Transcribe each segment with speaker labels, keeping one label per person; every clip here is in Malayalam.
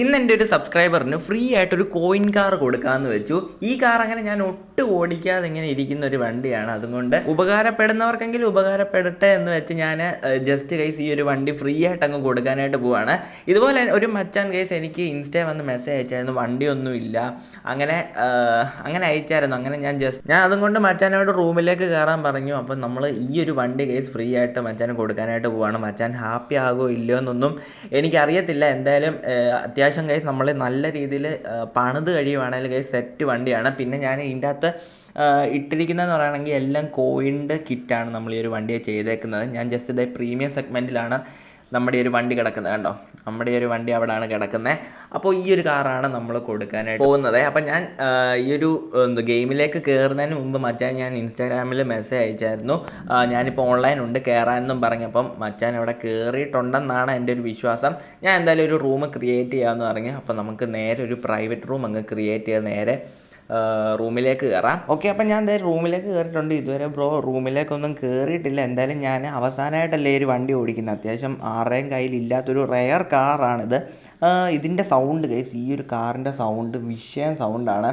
Speaker 1: ഇന്ന് എന്റെ ഒരു സബ്സ്ക്രൈബറിന് ഫ്രീ ആയിട്ടൊരു കോയിൻ കാർ കൊടുക്കാമെന്ന് വെച്ചു. ഈ കാർ അങ്ങനെ ഞാൻ ഒട്ടും ഓടിക്കാതെ ഇങ്ങനെ ഇരിക്കുന്ന ഒരു വണ്ടിയാണ്. അതുകൊണ്ട് ഉപകാരപ്പെടുന്നവർക്കെങ്കിലും ഉപകാരപ്പെടട്ടെ എന്ന് വെച്ച് ഞാൻ ജസ്റ്റ് കൈസ് ഈ ഒരു വണ്ടി ഫ്രീ ആയിട്ട് അങ്ങ് കൊടുക്കാനായിട്ട് പോവാണ്. ഇതുപോലെ ഒരു മച്ചാൻ കേസ് എനിക്ക് ഇൻസ്റ്റേ വന്ന് മെസ്സേജ് അയച്ചായിരുന്നു. വണ്ടിയൊന്നും ഇല്ല. അങ്ങനെ അങ്ങനെ അയച്ചായിരുന്നു. അങ്ങനെ ഞാൻ ജസ്റ്റ് ഞാൻ അതും കൊണ്ട് മച്ചാനോട് റൂമിലേക്ക് കയറാൻ പറഞ്ഞു. അപ്പം നമ്മൾ ഈ ഒരു വണ്ടി കേസ് ഫ്രീ ആയിട്ട് മച്ചാൻ കൊടുക്കാനായിട്ട് പോവാണ്. മച്ചാൻ ഹാപ്പി ആകുമോ ഇല്ലയോ എന്നൊന്നും എനിക്കറിയത്തില്ല. എന്തായാലും അത്യാവശ്യം ഗൈസ് നമ്മൾ നല്ല രീതിയിൽ പണിത് കഴിയുവാണെങ്കിൽ ഗൈസ് സെറ്റ് വണ്ടിയാണ്. പിന്നെ ഞാൻ ഇതിന്റെ അകത്ത് ഇട്ടിരിക്കുന്നതെന്ന് പറയുകയാണെങ്കിൽ എല്ലാം കോയിന്റെ കിറ്റാണ് നമ്മൾ ഈ ഒരു വണ്ടിയെ ചെയ്തേക്കുന്നത്. ഞാൻ ജസ്റ്റ് ഇതേ പ്രീമിയം സെഗ്മെന്റിലാണ് നമ്മുടെ ഒരു വണ്ടി കിടക്കുന്നത് കണ്ടോ? നമ്മുടെ ഒരു വണ്ടി അവിടെയാണ് കിടക്കുന്നത് അപ്പോൾ ഈ ഒരു കാറാണ് നമ്മൾ കൊടുക്കാനായിട്ട് പോകുന്നത്. അപ്പം ഞാൻ ഈ ഒരു എന്ത് ഗെയിമിലേക്ക് കയറുന്നതിന് മുമ്പ് മച്ചാൻ ഞാൻ ഇൻസ്റ്റാഗ്രാമിൽ മെസ്സേജ് അയച്ചായിരുന്നു. ഞാനിപ്പോൾ ഓൺലൈൻ ഉണ്ട് കയറാനെന്നും പറഞ്ഞപ്പം മച്ചാൻ അവിടെ കയറിയിട്ടുണ്ടെന്നാണ് എന്റെ ഒരു വിശ്വാസം. ഞാൻ എന്തായാലും ഒരു റൂം ക്രിയേറ്റ് ചെയ്യാമെന്ന് പറഞ്ഞു അപ്പോൾ നമുക്ക് നേരെ ഒരു പ്രൈവറ്റ് റൂം അങ്ങ് ക്രിയേറ്റ് ചെയ്ത് നേരെ. റൂമിലേക്ക് കയറാം ഓക്കെ അപ്പം ഞാൻ എന്തായാലും റൂമിലേക്ക് കയറിയിട്ടുണ്ട് ഇതുവരെ ബ്രോ റൂമിലേക്കൊന്നും കയറിയിട്ടില്ല എന്തായാലും ഞാൻ അവസാനമായിട്ടല്ലേ ഒരു വണ്ടി ഓടിക്കുന്നത്. അത്യാവശ്യം ആരുടെയും കയ്യിലില്ലാത്തൊരു റെയർ കാറാണിത് ഇതിന്റെ സൗണ്ട് കേസ് ഈ ഒരു കാറിന്റെ സൗണ്ട് വിഷയം സൗണ്ടാണ്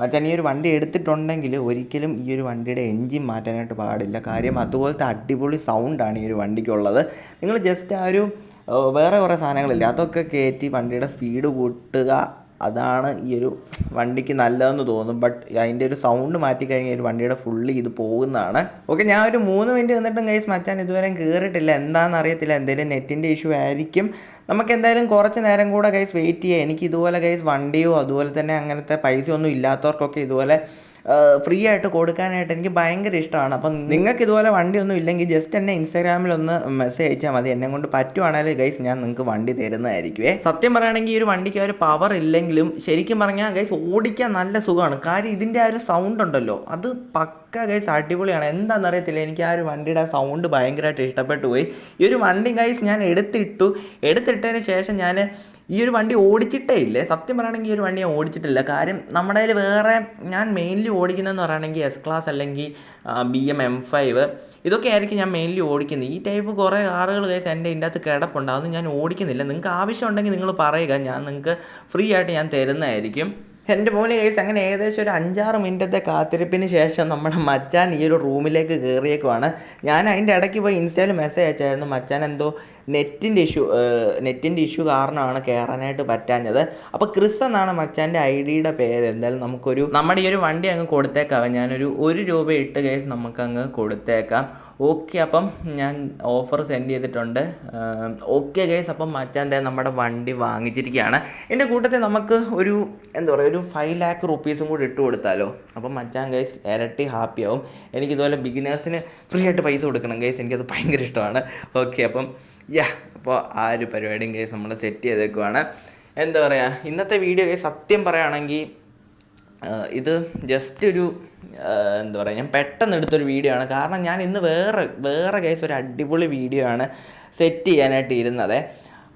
Speaker 1: മച്ചാൻ ഈ ഒരു വണ്ടി എടുത്തിട്ടുണ്ടെങ്കിൽ ഒരിക്കലും ഈ ഒരു വണ്ടിയുടെ എൻജിൻ മാറ്റാനായിട്ട് പാടില്ല. കാര്യം അതുപോലത്തെ അടിപൊളി സൗണ്ടാണ് ഈ ഒരു വണ്ടിക്കുള്ളത്. നിങ്ങൾ ജസ്റ്റ് ആ ഒരു വേറെ കുറേ സാധനങ്ങളില്ല? അതൊക്കെ കയറ്റി വണ്ടിയുടെ സ്പീഡ് കൂട്ടുക. അതാണ് ഈ ഒരു വണ്ടിക്ക് നല്ലതെന്ന് തോന്നും. ബട്ട് അതിന്റെ ഒരു സൗണ്ട് മാറ്റി കഴിഞ്ഞാൽ ഒരു വണ്ടിയുടെ ഫുള്ളി ഇത് പോകുന്നതാണ്. ഓക്കെ ഞാൻ ഒരു മൂന്ന് മിനിറ്റ് നിന്നിട്ടും കൈസ് മച്ചാൻ ഇതുവരെ കയറിയിട്ടില്ല എന്താണെന്ന് അറിയത്തില്ല. എന്തെങ്കിലും നെറ്റിന്റെ ഇഷ്യൂ ആയിരിക്കും. നമുക്ക് എന്തായാലും കുറച്ച് നേരം കൂടെ ഗൈസ് വെയിറ്റ് ചെയ്യാം. എനിക്ക് ഇതുപോലെ ഗൈസ് വണ്ടിയോ അതുപോലെ തന്നെ അങ്ങനത്തെ പൈസ ഒന്നും ഇല്ലാത്തവർക്കൊക്കെ ഇതുപോലെ ഫ്രീ ആയിട്ട് കൊടുക്കാനായിട്ട് എനിക്ക് ഭയങ്കര ഇഷ്ടമാണ്. അപ്പം നിങ്ങൾക്ക് ഇതുപോലെ വണ്ടി ഒന്നും ഇല്ലെങ്കിൽ ജസ്റ്റ് എന്നെ ഇൻസ്റ്റാഗ്രാമിൽ ഒന്ന് മെസ്സേജ് അയച്ചാൽ മതി. എന്നെ കൊണ്ട് പറ്റുവാണെങ്കിൽ ഗൈസ് ഞാൻ നിങ്ങൾക്ക് വണ്ടി തരുന്നതായിരിക്കുമേ സത്യം പറയുകയാണെങ്കിൽ ഈ ഒരു വണ്ടിക്ക് ഒരു പവർ ഇല്ലെങ്കിലും ശരിക്കും പറഞ്ഞാൽ ഗൈസ് ഓടിക്കാൻ നല്ല സുഖമാണ്. കാര്യം ഇതിന്റെ ആ ഒരു സൗണ്ട് ഉണ്ടല്ലോ അത് പക്ക ഗൈസ് അടിപൊളിയാണ്. എന്താണെന്ന് അറിയത്തില്ല എനിക്ക് ആ ഒരു വണ്ടിയുടെ സൗണ്ട് ഭയങ്കരമായിട്ട് ഇഷ്ടപ്പെട്ടു പോയി. ഈ ഒരു വണ്ടി ഗൈസ് ഞാൻ എടുത്തിട്ടു എടുത്തിട്ടതിന് ശേഷം ഞാൻ ഈ ഒരു വണ്ടി ഓടിച്ചിട്ടേ ഇല്ലേ? സത്യം പറയുകയാണെങ്കിൽ ഈ ഒരു വണ്ടി ഞാൻ ഓടിച്ചിട്ടില്ല. കാര്യം നമ്മുടെ കയ്യിൽ വേറെ ഞാൻ മെയിൻലി ഓടിക്കുന്നതെന്ന് പറയുകയാണെങ്കിൽ എസ് ക്ലാസ് അല്ലെങ്കിൽ ബി എം എം ഫൈവ് ഇതൊക്കെ ആയിരിക്കും ഞാൻ മെയിൻലി ഓടിക്കുന്നത് ഈ ടൈപ്പ് കുറേ കാറുകൾ കേസ് എന്റെ ഇതിന്റെ അകത്ത് കിടപ്പുണ്ട്. അതൊന്നും ഞാൻ ഓടിക്കുന്നില്ല. നിങ്ങൾക്ക് ആവശ്യമുണ്ടെങ്കിൽ നിങ്ങൾ പറയുക. ഞാൻ നിങ്ങൾക്ക് ഫ്രീ ആയിട്ട് ഞാൻ തരുന്നതായിരിക്കും. എന്റെ മോനെ കേസ് അങ്ങനെ ഏകദേശം ഒരു അഞ്ചാറ് മിനിറ്റത്തെ കാത്തിരിപ്പിന് ശേഷം നമ്മുടെ മച്ചാൻ ഈ ഒരു റൂമിലേക്ക് കയറിയേക്കുവാണ്. ഞാൻ അതിന്റെ ഇടയ്ക്ക് പോയി ഇൻസ്റ്റയിൽ മെസ്സേജ് അയച്ചായിരുന്നു മച്ചാൻ എന്തോ നെറ്റിന്റെ ഇഷ്യൂ നെറ്റിന്റെ ഇഷ്യൂ കാരണമാണ് കയറാനായിട്ട് പറ്റാഞ്ഞത്. അപ്പോൾ ക്രിസ് എന്നാണ് മച്ചാന്റെ ഐ ഡിയുടെ പേര്. എന്തായാലും നമുക്കൊരു നമ്മുടെ ഈ ഒരു വണ്ടി അങ്ങ് കൊടുത്തേക്കാം. ഞാനൊരു ഒരു രൂപ ഇട്ട് കേസ് നമുക്കങ്ങ് കൊടുത്തേക്കാം. ഓക്കെ അപ്പം ഞാൻ ഓഫർ സെൻഡ് ചെയ്തിട്ടുണ്ട്. ഓക്കെ ഗൈസ് അപ്പം മച്ചാന്റെ നമ്മുടെ വണ്ടി വാങ്ങിച്ചിരിക്കുകയാണ്. എന്റെ കൂട്ടത്തിൽ നമുക്ക് ഒരു എന്താ പറയുക ഒരു ഫൈവ് ലാക്ക് റുപ്പീസും കൂടി ഇട്ട് കൊടുത്താലോ? അപ്പം മച്ചാൻ ഗൈസ് ഇരട്ടി ഹാപ്പി ആവും. എനിക്കിതുപോലെ ബിഗിനേഴ്സിന് ഫ്രീ ആയിട്ട് പൈസ കൊടുക്കണം ഗൈസ് എനിക്കത് ഭയങ്കര ഇഷ്ടമാണ്. ഓക്കെ അപ്പം യാ അപ്പോൾ ആ ഒരു പരിപാടിയും ഗൈസ് നമ്മൾ സെറ്റ് ചെയ്തേക്കുവാണ്. എന്താ പറയുക ഇന്നത്തെ വീഡിയോ ഗൈസ് സത്യം പറയുകയാണെങ്കിൽ ഇത് ജസ്റ്റ് ഒരു എന്താ പറയുക ഞാൻ പെട്ടെന്ന് എടുത്തൊരു വീഡിയോ ആണ്. കാരണം ഞാൻ ഇന്ന് വേറെ വേറെ കേസ് ഒരു അടിപൊളി വീഡിയോ ആണ് സെറ്റ് ചെയ്യാനായിട്ട് ഇരുന്നത്.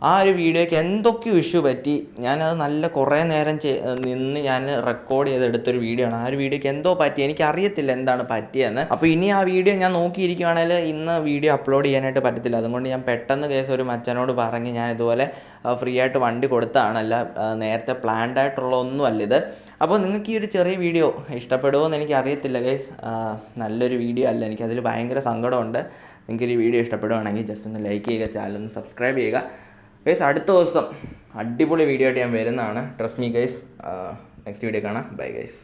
Speaker 1: ആ ഒരു വീഡിയോയ്ക്ക് എന്തൊക്കെയോ ഇഷ്യൂ പറ്റി. ഞാനത് നല്ല കുറേ നേരം നിന്ന് ഞാൻ റെക്കോർഡ് ചെയ്ത് എടുത്തൊരു വീഡിയോ ആണ്. ആ ഒരു വീഡിയോയ്ക്ക് എന്തോ പറ്റി? എനിക്കറിയത്തില്ല എന്താണ് പറ്റിയെന്ന്. അപ്പോൾ ഇനി ആ വീഡിയോ ഞാൻ നോക്കിയിരിക്കുകയാണെങ്കിൽ ഇന്ന് വീഡിയോ അപ്ലോഡ് ചെയ്യാനായിട്ട് പറ്റത്തില്ല. അതുകൊണ്ട് ഞാൻ പെട്ടെന്ന് കേസ് ഒരു മച്ചനോട് പറഞ്ഞ് ഞാൻ ഇതുപോലെ ഫ്രീ ആയിട്ട് വണ്ടി കൊടുത്തതാണല്ല നേരത്തെ പ്ലാൻഡ് ആയിട്ടുള്ള ഒന്നുമല്ല ഇത്. അപ്പോൾ നിങ്ങൾക്ക് ഈ ഒരു ചെറിയ വീഡിയോ ഇഷ്ടപ്പെടുമോ എന്ന് എനിക്കറിയത്തില്ല കേസ് നല്ലൊരു വീഡിയോ അല്ല. എനിക്കതിൽ ഭയങ്കര സങ്കടമുണ്ട്. നിങ്ങൾക്ക് ഈ വീഡിയോ ഇഷ്ടപ്പെടുവാണെങ്കിൽ ജസ്റ്റ് ഒന്ന് ലൈക്ക് ചെയ്യുക ചാനൽ ഒന്ന് സബ്സ്ക്രൈബ് ചെയ്യുക. ഗൈസ് അടുത്ത ദിവസം അടിപൊളി വീഡിയോ ആയിട്ട് ഞാൻ വരുന്നതാണ്. Trust me guys next video കാണാം. Bye guys